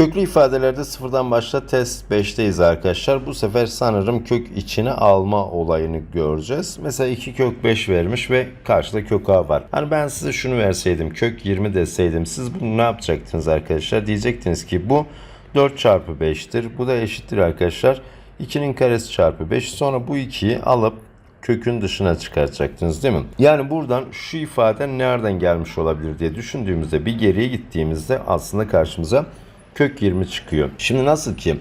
Köklü ifadelerde sıfırdan başla test 5'teyiz arkadaşlar. Bu sefer sanırım kök içine alma olayını göreceğiz. Mesela 2 kök 5 vermiş ve karşıda kök a var. Hani ben size şunu verseydim kök 20 deseydim siz bunu ne yapacaktınız arkadaşlar? Diyecektiniz ki bu 4 çarpı 5'tir. Bu da eşittir arkadaşlar. 2'nin karesi çarpı 5. Sonra bu 2'yi alıp kökün dışına çıkartacaktınız değil mi? Yani buradan şu ifade nereden gelmiş olabilir diye düşündüğümüzde bir geriye gittiğimizde aslında karşımıza kök 20 çıkıyor. Şimdi nasıl ki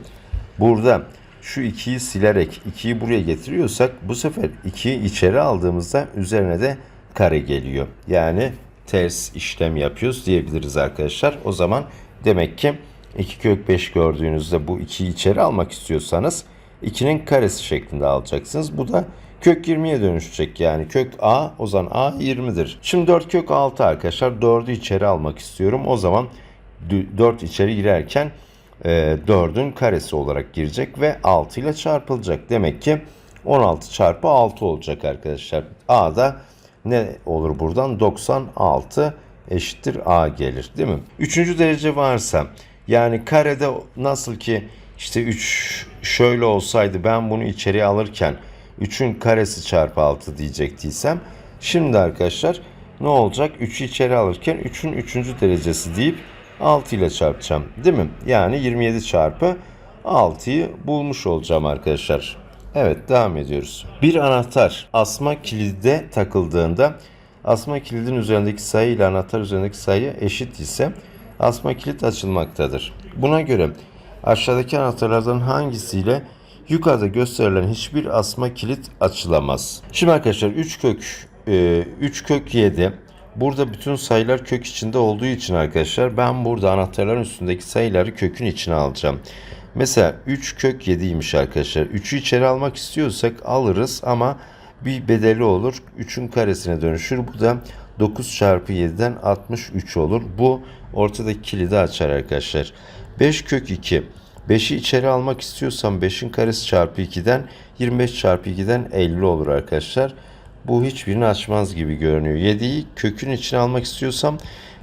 burada şu 2'yi silerek 2'yi buraya getiriyorsak bu sefer 2'yi içeri aldığımızda üzerine de kare geliyor. Yani ters işlem yapıyoruz diyebiliriz arkadaşlar. O zaman demek ki 2 kök 5 gördüğünüzde bu 2'yi içeri almak istiyorsanız 2'nin karesi şeklinde alacaksınız. Bu da kök 20'ye dönüşecek yani kök a o zaman a 20'dir. Şimdi 4 kök 6 arkadaşlar 4'ü içeri almak istiyorum. O zaman 4 içeri girerken e, 4'ün karesi olarak girecek ve 6 ile çarpılacak. Demek ki 16 çarpı 6 olacak arkadaşlar. A da ne olur buradan? 96 eşittir A gelir değil mi? Üçüncü derece varsa yani karede nasıl ki işte 3 şöyle olsaydı ben bunu içeriye alırken 3'ün karesi çarpı 6 diyecektiysem şimdi arkadaşlar ne olacak? 3'ü içeri alırken 3'ün 3. derecesi deyip 6 ile çarpacağım. Değil mi? Yani 27 çarpı 6'yı bulmuş olacağım arkadaşlar. Evet devam ediyoruz. Bir anahtar asma kilide takıldığında asma kilidin üzerindeki sayı ile anahtar üzerindeki sayı eşit ise asma kilit açılmaktadır. Buna göre aşağıdaki anahtarlardan hangisiyle yukarıda gösterilen hiçbir asma kilit açılamaz. Şimdi arkadaşlar 3 kök 3 kök 7 Burada bütün sayılar kök içinde olduğu için arkadaşlar ben burada anahtarların üstündeki sayıları kökün içine alacağım. Mesela 3 kök 7'ymiş arkadaşlar. 3'ü içeri almak istiyorsak alırız ama bir bedeli olur. 3'ün karesine dönüşür. Bu da 9 çarpı 7'den 63 olur. Bu ortadaki kilidi açar arkadaşlar. 5 kök 2. 5'i içeri almak istiyorsam 5'in karesi çarpı 2'den 25 çarpı 2'den 50 olur arkadaşlar. Bu hiçbirini açmaz gibi görünüyor. 7'yi kökün içine almak istiyorsam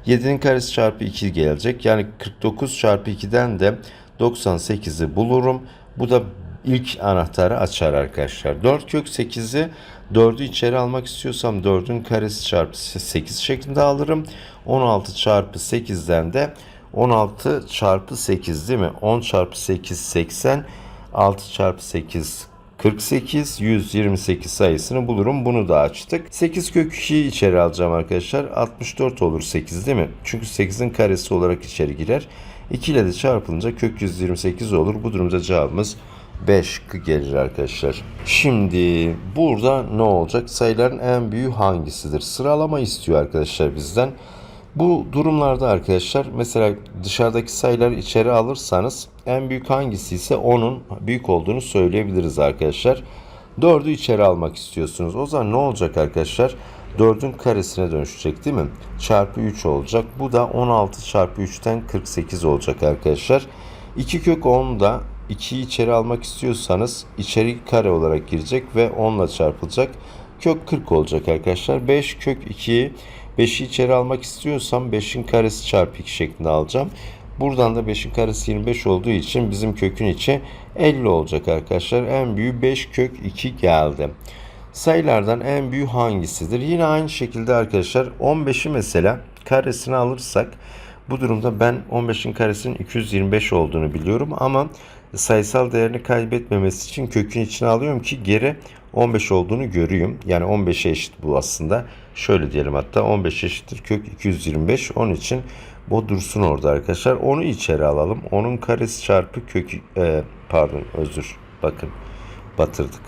7'nin karesi çarpı 2 gelecek. Yani 49 çarpı 2'den de 98'i bulurum. Bu da ilk anahtarı açar arkadaşlar. 4 kök 8'i 4'ü içeri almak istiyorsam 4'ün karesi çarpı 8 şeklinde alırım. 16 çarpı 8'den de 16 çarpı 8 değil mi? 10 çarpı 8 80. 6 çarpı 8 48, 128 sayısını bulurum. Bunu da açtık. 8 kök 2'yi içeri alacağım arkadaşlar. 64 olur 8 değil mi? Çünkü 8'in karesi olarak içeri girer. 2 ile de çarpılınca kök 128 olur. Bu durumda cevabımız 5 gelir arkadaşlar. Şimdi burada ne olacak? Sayıların en büyüğü hangisidir? Sıralama istiyor arkadaşlar bizden. Bu durumlarda arkadaşlar mesela dışarıdaki sayıları içeri alırsanız en büyük hangisi ise onun büyük olduğunu söyleyebiliriz arkadaşlar. 4'ü içeri almak istiyorsunuz. O zaman ne olacak arkadaşlar? 4'ün karesine dönüşecek değil mi? Çarpı 3 olacak. Bu da 16 çarpı 3'ten 48 olacak arkadaşlar. 2 kök 10 da 2'yi içeri almak istiyorsanız içeri kare olarak girecek ve 10 ile çarpılacak. Kök 40 olacak arkadaşlar. 5 kök 2'yi 5'i içeri almak istiyorsam 5'in karesi çarpı 2 şeklinde alacağım. Buradan da 5'in karesi 25 olduğu için bizim kökün içi 50 olacak arkadaşlar. En büyüğü 5 kök 2 geldi. Sayılardan en büyüğü hangisidir? Yine aynı şekilde arkadaşlar 15'i mesela karesini alırsak bu durumda ben 15'in karesinin 225 olduğunu biliyorum ama sayısal değerini kaybetmemesi için kökün içine alıyorum ki geri 15 olduğunu görüyorum. Yani 15'e eşit bu aslında. Şöyle diyelim hatta 15 eşittir kök 225. Onun için bu dursun orada arkadaşlar. Onu içeri alalım. Onun karesi çarpı kök e, pardon özür bakın batırdık.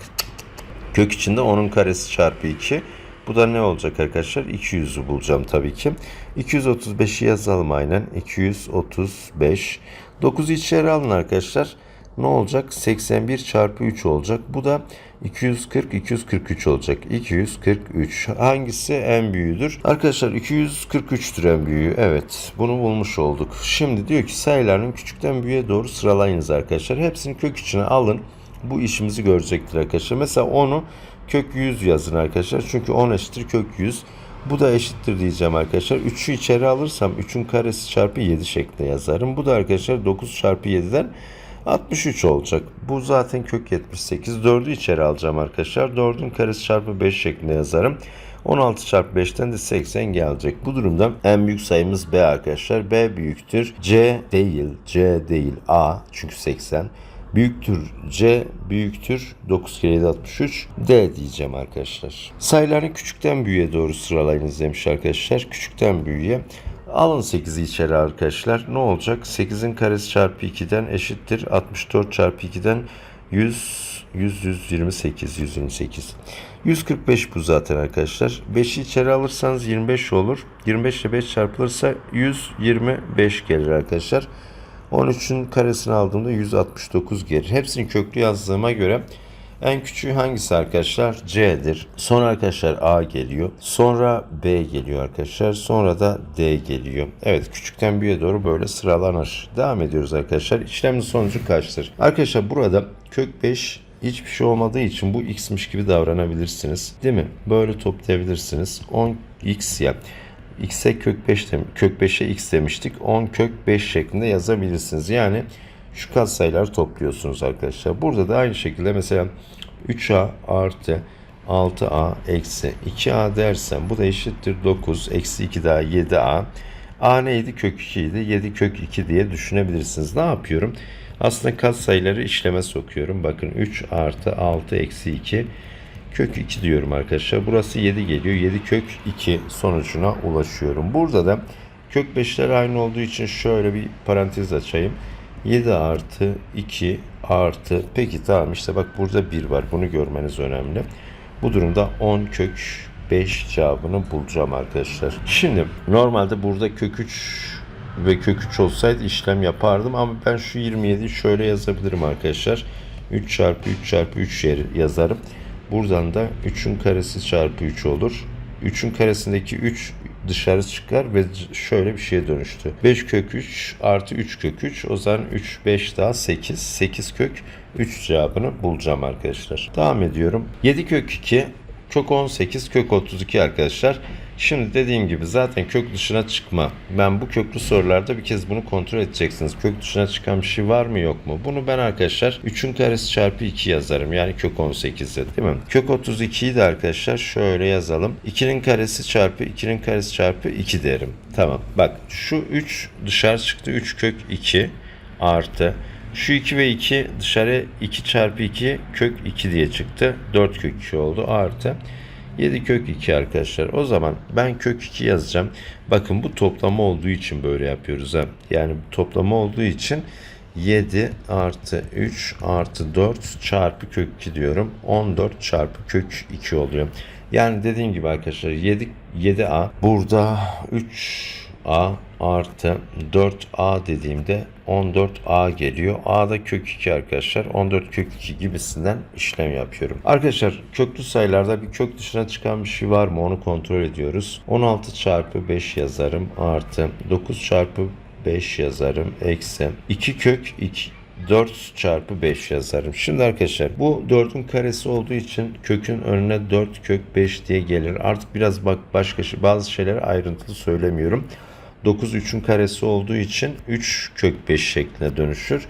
Kök içinde onun karesi çarpı 2. Bu da ne olacak arkadaşlar? 200'ü bulacağım tabii ki. 235'i yazalım aynen. 235. 9'u içeri alın arkadaşlar. Ne olacak? 81 çarpı 3 olacak. Bu da 240, 243 olacak. 243. Hangisi en büyüğüdür? Arkadaşlar 243'tür en büyüğü. Evet. Bunu bulmuş olduk. Şimdi diyor ki sayıların küçükten büyüğe doğru sıralayınız arkadaşlar. Hepsini kök içine alın. Bu işimizi görecektir arkadaşlar. Mesela 10'u kök 100 yazın arkadaşlar. Çünkü 10 eşittir kök 100. Bu da eşittir diyeceğim arkadaşlar. 3'ü içeri alırsam 3'ün karesi çarpı 7 şeklinde yazarım. Bu da arkadaşlar 9 çarpı 7'den 63 olacak. Bu zaten kök 78. 4'ü içeri alacağım arkadaşlar. 4'ün karesi çarpı 5 şeklinde yazarım. 16 çarpı 5'ten de 80 gelecek. Bu durumda en büyük sayımız B arkadaşlar. B büyüktür. C değil. C değil. A. Çünkü 80. Büyüktür C büyüktür 9 kere 7 63 D diyeceğim arkadaşlar. Sayıları küçükten büyüğe doğru sıralayınız demiş arkadaşlar. Küçükten büyüğe. Alın 8'i içeri arkadaşlar. Ne olacak? 8'in karesi çarpı 2'den eşittir. 64 çarpı 2'den 100 100 128 128. 145 bu zaten arkadaşlar. 5'i içeri alırsanız 25 olur. 25 ile 5 çarpılırsa 125 gelir arkadaşlar. 13'ün karesini aldığımda 169 gelir. Hepsini köklü yazdığıma göre en küçüğü hangisi arkadaşlar? C'dir. Sonra arkadaşlar A geliyor. Sonra B geliyor arkadaşlar. Sonra da D geliyor. Evet küçükten büyüğe doğru böyle sıralanır. Devam ediyoruz arkadaşlar. İşlemin sonucu kaçtır? Arkadaşlar burada kök 5 hiçbir şey olmadığı için bu x'miş gibi davranabilirsiniz. Değil mi? Böyle toplayabilirsiniz. 10x ya. x'e kök 5 dem kök 5'e x demiştik. 10 kök 5 şeklinde yazabilirsiniz. Yani şu katsayıları topluyorsunuz arkadaşlar. Burada da aynı şekilde mesela 3a artı 6a eksi 2a dersem bu da eşittir 9 eksi 2 daha 7a. a neydi? Kök 2 idi. 7 kök 2 diye düşünebilirsiniz. Ne yapıyorum? Aslında katsayıları işleme sokuyorum. Bakın 3 artı 6 eksi 2 kök 2 diyorum arkadaşlar. Burası 7 geliyor. 7 kök 2 sonucuna ulaşıyorum. Burada da kök 5'ler aynı olduğu için şöyle bir parantez açayım. 7 artı 2 artı peki tamam işte bak burada 1 var. Bunu görmeniz önemli. Bu durumda 10 kök 5 cevabını bulacağım arkadaşlar. Şimdi normalde burada kök 3 ve kök 3 olsaydı işlem yapardım ama ben şu 27'yi şöyle yazabilirim arkadaşlar. 3 çarpı 3 çarpı 3 yer yazarım. Buradan da 3'ün karesi çarpı 3 olur. 3'ün karesindeki 3 dışarı çıkar ve şöyle bir şeye dönüştü. 5 kök 3 artı 3 kök 3 o zaman 3 5 daha 8. 8 kök 3 cevabını bulacağım arkadaşlar. Devam ediyorum. 7 kök 2 kök 18 kök 32 arkadaşlar. Şimdi dediğim gibi zaten kök dışına çıkma. Ben bu köklü sorularda bir kez bunu kontrol edeceksiniz. Kök dışına çıkan bir şey var mı yok mu? Bunu ben arkadaşlar 3'ün karesi çarpı 2 yazarım. Yani kök 18'de değil mi? Kök 32'yi de arkadaşlar şöyle yazalım. 2'nin karesi çarpı 2'nin karesi çarpı 2 derim. Tamam. Bak şu 3 dışarı çıktı. 3 kök 2 artı şu 2 ve 2 dışarı 2 çarpı 2 kök 2 diye çıktı. 4 kök 2 oldu artı 7 kök 2 arkadaşlar. O zaman ben kök 2 yazacağım. Bakın bu toplama olduğu için böyle yapıyoruz. Ha. Yani toplama olduğu için 7 artı 3 artı 4 çarpı kök 2 diyorum. 14 çarpı kök 2 oluyor. Yani dediğim gibi arkadaşlar 7, 7a burada 3a artı 4a dediğimde 14a geliyor. A'da kök 2 arkadaşlar. 14 kök 2 gibisinden işlem yapıyorum. Arkadaşlar köklü sayılarda bir kök dışına çıkan bir şey var mı onu kontrol ediyoruz. 16 çarpı 5 yazarım artı 9 çarpı 5 yazarım eksi 2 kök 2 4 çarpı 5 yazarım. Şimdi arkadaşlar bu 4'ün karesi olduğu için kökün önüne 4 kök 5 diye gelir. Artık biraz bak başka şey, bazı şeyleri ayrıntılı söylemiyorum. 9 3'ün karesi olduğu için 3 kök 5 şekline dönüşür.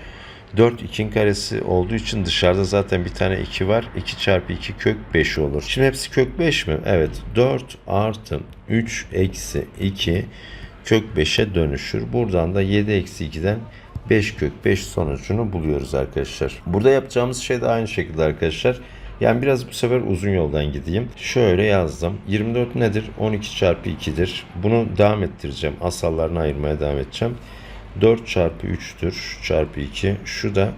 4 2'nin karesi olduğu için dışarıda zaten bir tane 2 var. 2 çarpı 2 kök 5 olur. Şimdi hepsi kök 5 mi? Evet. 4 artı 3 eksi 2 kök 5'e dönüşür. Buradan da 7 eksi 2'den 5 kök 5 sonucunu buluyoruz arkadaşlar. Burada yapacağımız şey de aynı şekilde arkadaşlar. Yani biraz bu sefer uzun yoldan gideyim. Şöyle yazdım. 24 nedir? 12 çarpı 2'dir. Bunu devam ettireceğim. Asallarını ayırmaya devam edeceğim. 4 çarpı 3'tür. Çarpı 2. Şu da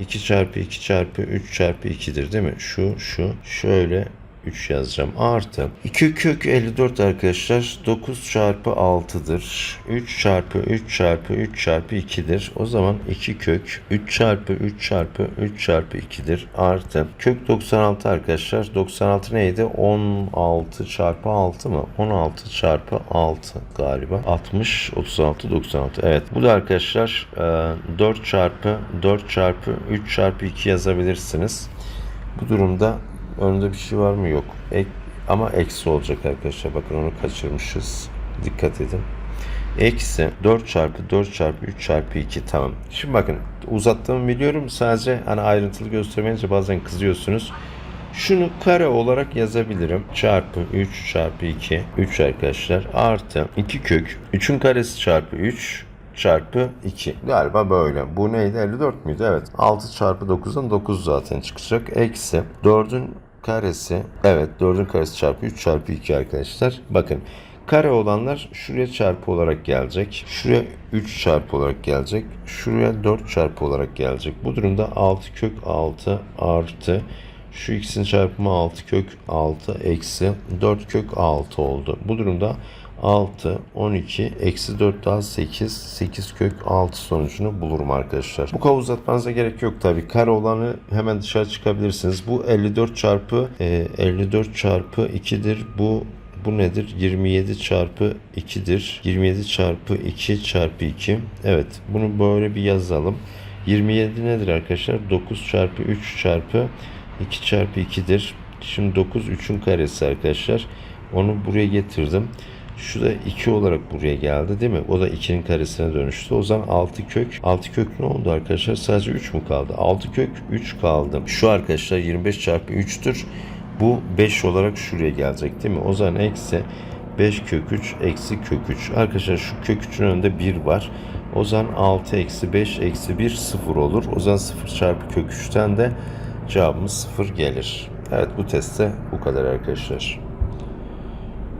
2 çarpı 2 çarpı 3 çarpı 2'dir değil mi? Şu, şu. Şöyle 3 yazacağım. Artı 2 kök 54 arkadaşlar 9 çarpı 6'dır. 3 çarpı 3 çarpı 3 çarpı 2'dir. O zaman 2 kök 3 çarpı 3 çarpı 3 çarpı 2'dir. Artı kök 96 arkadaşlar. 96 neydi? 16 çarpı 6 mı? 16 çarpı 6 galiba. 60, 36, 96. Evet. Bu da arkadaşlar 4 çarpı 4 çarpı 3 çarpı 2 yazabilirsiniz. Bu durumda önünde bir şey var mı? Yok. Ek ama eksi olacak arkadaşlar. Bakın onu kaçırmışız. Dikkat edin. Eksi 4 çarpı 4 çarpı 3 çarpı 2 tamam. Şimdi bakın uzattığımı biliyorum. Sadece hani ayrıntılı göstermeyince bazen kızıyorsunuz. Şunu kare olarak yazabilirim. Çarpı 3 çarpı 2. 3 arkadaşlar. Artı 2 kök. 3'ün karesi çarpı 3 çarpı 2. Galiba böyle. Bu neydi? 54 müydü? Evet. 6 çarpı 9'dan 9 zaten çıkacak. Eksi 4'ün karesi. Evet 4'ün karesi çarpı 3 çarpı 2 arkadaşlar. Bakın. Kare olanlar şuraya çarpı olarak gelecek. Şuraya 3 çarpı olarak gelecek. Şuraya 4 çarpı olarak gelecek. Bu durumda 6 kök 6 artı şu ikisinin çarpımı 6 kök 6 eksi 4 kök 6 oldu. Bu durumda 6, 12, eksi 4 daha 8, 8 kök 6 sonucunu bulurum arkadaşlar. Bu kadar uzatmanıza gerek yok tabi. Kare olanı hemen dışarı çıkabilirsiniz. Bu 54 çarpı e, 54 çarpı 2'dir. Bu bu nedir? 27 çarpı 2'dir. 27 çarpı 2 çarpı 2. Evet bunu böyle bir yazalım. 27 nedir arkadaşlar? 9 çarpı 3 çarpı 2 çarpı 2'dir. Şimdi 9 3'ün karesi arkadaşlar. Onu buraya getirdim. Şu da 2 olarak buraya geldi değil mi? O da 2'nin karesine dönüştü. O zaman 6 kök. 6 kök ne oldu arkadaşlar? Sadece 3 mü kaldı? 6 kök 3 kaldı. Şu arkadaşlar 25 çarpı 3'tür. Bu 5 olarak şuraya gelecek değil mi? O zaman eksi 5 kök 3 eksi kök 3. Arkadaşlar şu kök 3'ün önünde 1 var. O zaman 6 eksi 5 eksi 1 0 olur. O zaman 0 çarpı kök 3'ten de cevabımız 0 gelir. Evet bu testte bu kadar arkadaşlar.